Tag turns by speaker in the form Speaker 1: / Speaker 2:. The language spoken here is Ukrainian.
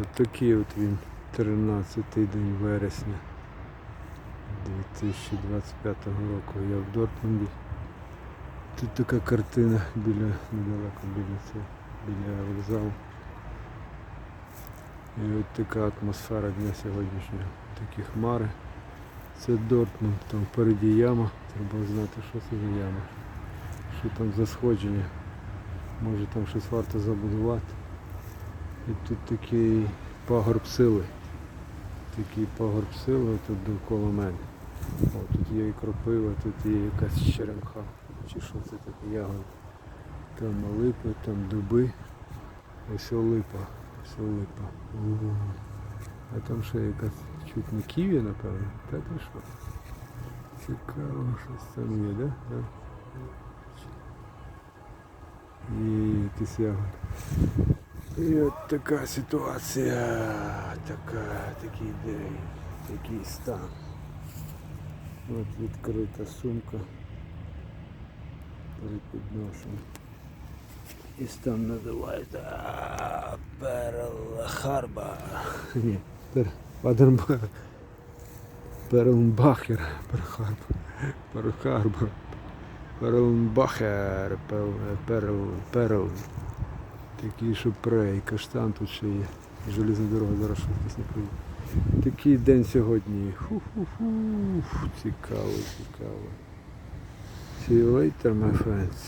Speaker 1: От такий от він 13 день вересня 2025 року. Я в Дортмунді. Тут така картина біля недалеко біля цього, біля вокзалу. І от така атмосфера дня сьогоднішнього. Такі хмари. Це Дортмунд, там впереді яма. Треба знати, що це за яма. Що там за сходження. Може там щось варто забудувати. І тут такий пагорб сили. Такий пагорб сили тут довкола мене. О, тут є і кропива, тут є якась черемха. Чи що це таке ягода. Там липи, там дуби. Ось липа. Ось липа. А там ще якась чуть не ківі, напевно. Та ти що? Цікаво, щось там є, да? да? І якісь ягоди. І от така ситуація, така, такий день, такий стан. От відкрита сумка перепідношу. І стан називається а, Перл Харба. Ні, Падербах. Перлбахер, Перхарб, Перхарбор, Перлбахер, Перл, Перл, Перл. Такий, що пре, каштан тут ще є. Железна дорога зараз швидкість не поїде. Такий день сьогодні. Ху-ху-ху. Цікаво, цікаво. See you later, my friends.